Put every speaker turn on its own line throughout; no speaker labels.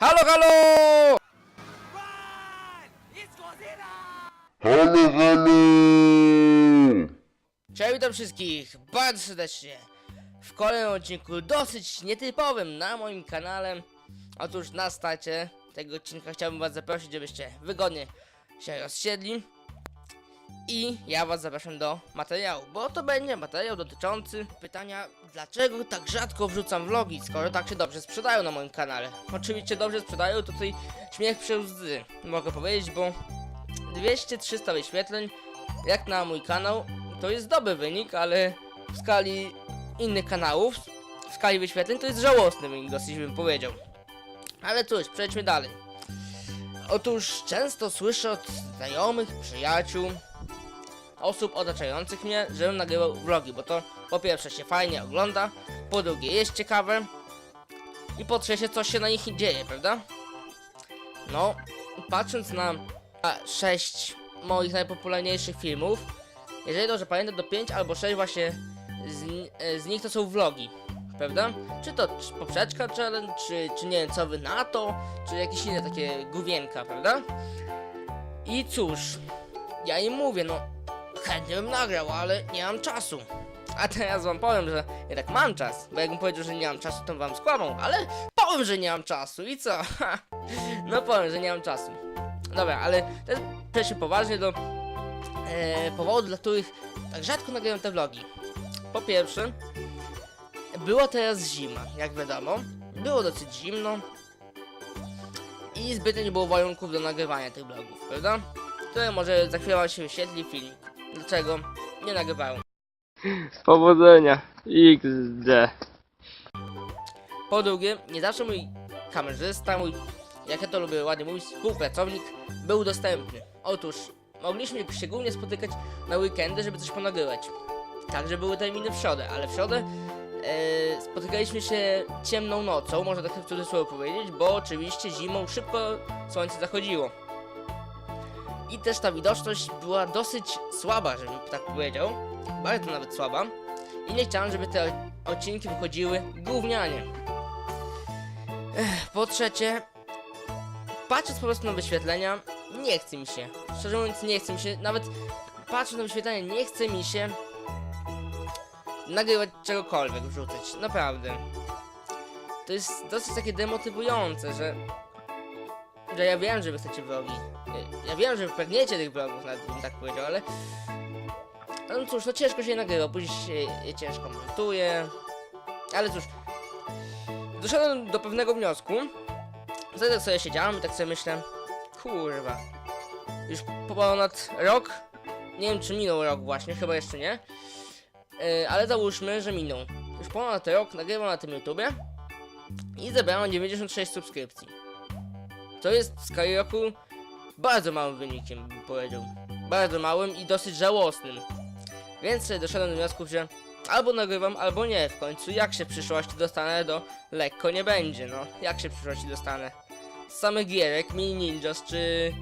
Halo, halo!
Halo, halo!
Cześć, witam wszystkich bardzo serdecznie w kolejnym odcinku dosyć nietypowym na moim kanale. Otóż na starcie tego odcinka chciałbym was zaprosić, żebyście wygodnie się rozsiedli. I ja was zapraszam do materiału, bo to będzie materiał dotyczący pytania, dlaczego tak rzadko wrzucam vlogi, skoro tak się dobrze sprzedają na moim kanale. Oczywiście dobrze sprzedają, to tutaj śmiech przez mogę powiedzieć, bo 200-300 wyświetleń, jak na mój kanał, to jest dobry wynik, ale w skali innych kanałów, w skali wyświetleń, to jest żałosny wynik, dosyć bym powiedział. Ale cóż, przejdźmy dalej. Otóż często słyszę od znajomych, przyjaciół, osób otaczających mnie, żebym nagrywał vlogi, bo to po pierwsze się fajnie ogląda, po drugie jest ciekawe i po trzecie coś się na nich dzieje, prawda? No, patrząc na a, 6 moich najpopularniejszych filmów, jeżeli dobrze pamiętam, to 5 albo 6 właśnie z, e, z nich to są vlogi, prawda? Czy to poprzeczka challenge, czy, czy nie wiem co wy na to, czy jakieś inne takie główienka, prawda? I cóż, ja im mówię, no chętnie bym nagrał, ale nie mam czasu. A teraz wam powiem, że jednak mam czas, bo jakbym powiedział, że nie mam czasu, to wam skłamał, ale powiem, że nie mam czasu i co? no powiem, że nie mam czasu. Dobra, ale teraz przejdźmy poważnie do e, powodów, dla których tak rzadko nagrywam te vlogi. Po pierwsze, była teraz zima, jak wiadomo. Było dosyć zimno. I zbytnio nie było warunków do nagrywania tych vlogów, prawda? Które może za chwilę się wyświetli filmik. Dlaczego nie nagrywałem?
Powodzenia. XD.
Po drugie, nie zawsze mój kamerzysta, mój, jak ja to lubię ładnie mówić, współpracownik był dostępny. Otóż, mogliśmy się głównie spotykać na weekendy, żeby coś ponagrywać. Także były terminy w środę, ale w środę e, spotykaliśmy się ciemną nocą, można tak w cudzysłowie powiedzieć, bo oczywiście zimą szybko słońce zachodziło. I też ta widoczność była dosyć słaba, żebym tak powiedział. Bardzo nawet słaba. I nie chciałem, żeby te odcinki wychodziły gównianie. Ech, po trzecie, patrząc po prostu na wyświetlenia, nie chce mi się. Szczerze mówiąc, nie chce mi się, nawet patrząc na wyświetlenia, nie chce mi się nagrywać czegokolwiek, wrzucać. Naprawdę. To jest dosyć takie demotywujące, że że ja wiem, że wy chcecie vlogi. Ja, wiem, że wy pragniecie tych vlogów, nawet bym tak powiedział, ale no cóż, no ciężko się nagrywa, później się ciężko montuje. Ale cóż, doszedłem do pewnego wniosku. Wtedy tak sobie siedziałem i tak sobie myślę, kurwa, już po ponad rok, nie wiem czy minął rok właśnie, chyba jeszcze nie, yy, ale załóżmy, że minął. Już ponad rok nagrywam na tym YouTubie i zebrałem 96 subskrypcji. To jest skali roku bardzo małym wynikiem, bym powiedział. Bardzo małym i dosyć żałosnym. Więc doszedłem do wniosku, że albo nagrywam, albo nie. W końcu jak się w przyszłości dostanę do lekko nie będzie, no. Jak się w przyszłości dostanę? Z samych gierek, Mini Ninjas, czy...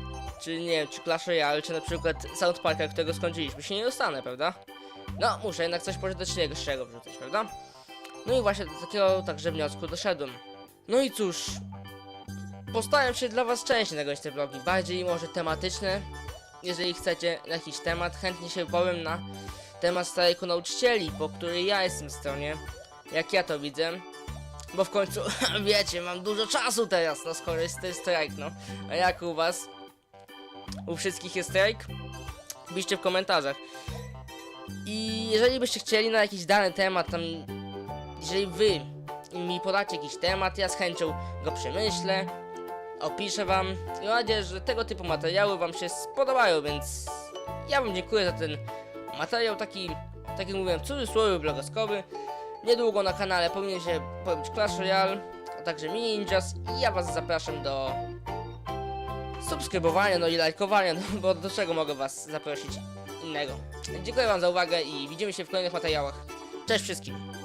Czy nie wiem, czy Clash Royale, czy na przykład South Parka, którego skończyliśmy, się nie dostanę, prawda? No, muszę jednak coś pożyteczniejszego wrzucać, prawda? No i właśnie do takiego także wniosku doszedłem. No i cóż, postaram się dla was częściej nagrywać te vlogi, bardziej może tematyczne. Jeżeli chcecie na jakiś temat, chętnie się powiem na temat strajku nauczycieli, po której ja jestem w stronie, jak ja to widzę. Bo w końcu, wiecie, mam dużo czasu teraz, no skoro jest ten strajk, no. A jak u was? U wszystkich jest strajk? Piszcie w komentarzach. I jeżeli byście chcieli na jakiś dany temat, tam, jeżeli wy mi podacie jakiś temat, ja z chęcią go przemyślę, opiszę wam i mam nadzieję, że tego typu materiały wam się spodobają, więc ja wam dziękuję za ten materiał taki, tak jak mówiłem, w cudzysłowie blogoskowy. Niedługo na kanale powinien się pojawić Clash Royale, a także Mini Ninjas i ja was zapraszam do subskrybowania, no i lajkowania, no bo do czego mogę was zaprosić innego. Dziękuję wam za uwagę i widzimy się w kolejnych materiałach. Cześć wszystkim!